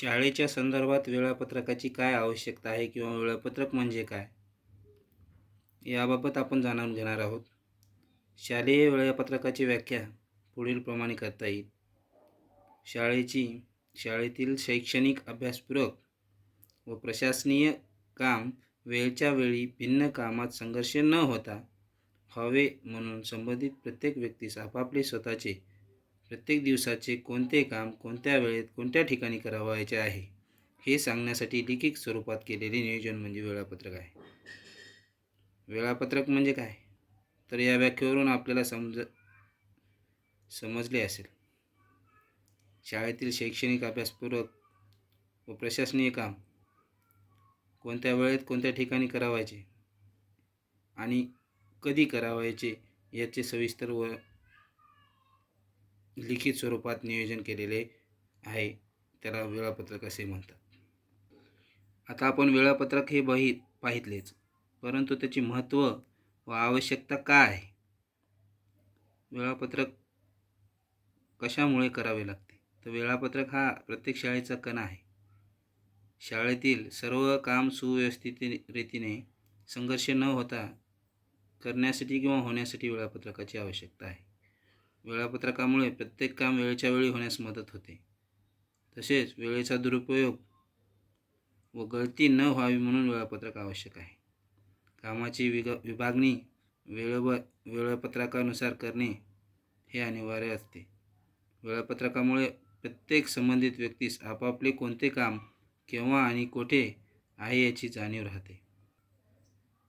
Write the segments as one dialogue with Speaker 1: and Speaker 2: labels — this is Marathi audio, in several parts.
Speaker 1: शाळेच्या संदर्भात वेळापत्रकाची काय आवश्यकता आहे किंवा वेळापत्रक म्हणजे काय? याबाबत आपण जाणून घेणार आहोत. शालेय वेळापत्रकाची व्याख्या पुढीलप्रमाणे करता येईल. शाळेची शाळेतील शैक्षणिक अभ्यासपूरक व प्रशासनीय काम वेळच्या वेळी भिन्न कामात संघर्ष न होता व्हावे म्हणून संबंधित प्रत्येक व्यक्तीस आपापले स्वतःचे प्रत्येक दिवसाचे कोणते काम कोणत्या वेळेत कोणत्या ठिकाणी करावायचे आहे हे सांगण्यासाठी लिखित स्वरूपात केलेले नियोजन म्हणजे वेळापत्रक आहे. वेळापत्रक म्हणजे काय? तर या व्याख्येवरून आपल्याला समज समजले असेल. शाळेतील शैक्षणिक अभ्यासपूरक व प्रशासनीय काम कोणत्या वेळेत कोणत्या ठिकाणी करावायचे आणि कधी करावायचे याचे सविस्तर व लिखित स्वरूपात नियोजन केलेले आहे. त्याला वेळापत्रक असे म्हणतात. आता आपण वेळापत्रक हे बही पाहितलेच परंतु त्याची महत्त्व व आवश्यकता काय आहे? वेळापत्रक कशामुळे करावे लागते? तर वेळापत्रक हा प्रत्येक शाळेचा कणा आहे. शाळेतील सर्व काम सुव्यवस्थित रीतीने संघर्ष न होता करण्यासाठी किंवा होण्यासाठी वेळापत्रकाची आवश्यकता आहे. वेळापत्रकामुळे प्रत्येक काम वेळेच्या वेळी होण्यास मदत होते. तसेच वेळेचा दुरुपयोग व गळती न व्हावी म्हणून वेळापत्रक आवश्यक आहे. कामाची विग विभागणी वेळेवर वेळापत्रकानुसार करणे हे अनिवार्य असते. वेळापत्रकामुळे प्रत्येक संबंधित व्यक्तीस आपापले कोणते काम केव्हा आणि कोठे आहे याची जाणीव राहते.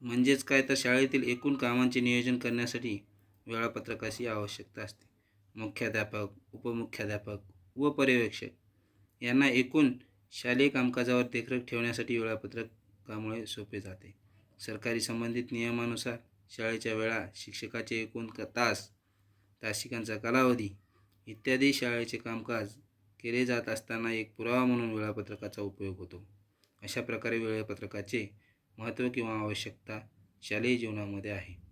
Speaker 1: म्हणजेच काय तर शाळेतील एकूण कामांचे नियोजन करण्यासाठी वेळापत्रकाची आवश्यकता असते. मुख्याध्यापक उपमुख्याध्यापक व पर्यवेक्षक यांना एकूण शालेय कामकाजावर देखरेख ठेवण्यासाठी वेळापत्रकामुळे सोपे जाते. सरकारी संबंधित नियमानुसार शाळेच्या वेळा शिक्षकाचे एकूण क तास तासिकांचा कालावधी इत्यादी शाळेचे कामकाज केले जात असताना एक पुरावा म्हणून वेळापत्रकाचा उपयोग होतो. अशा प्रकारे वेळापत्रकाचे महत्त्व किंवा आवश्यकता शालेय जीवनामध्ये आहे.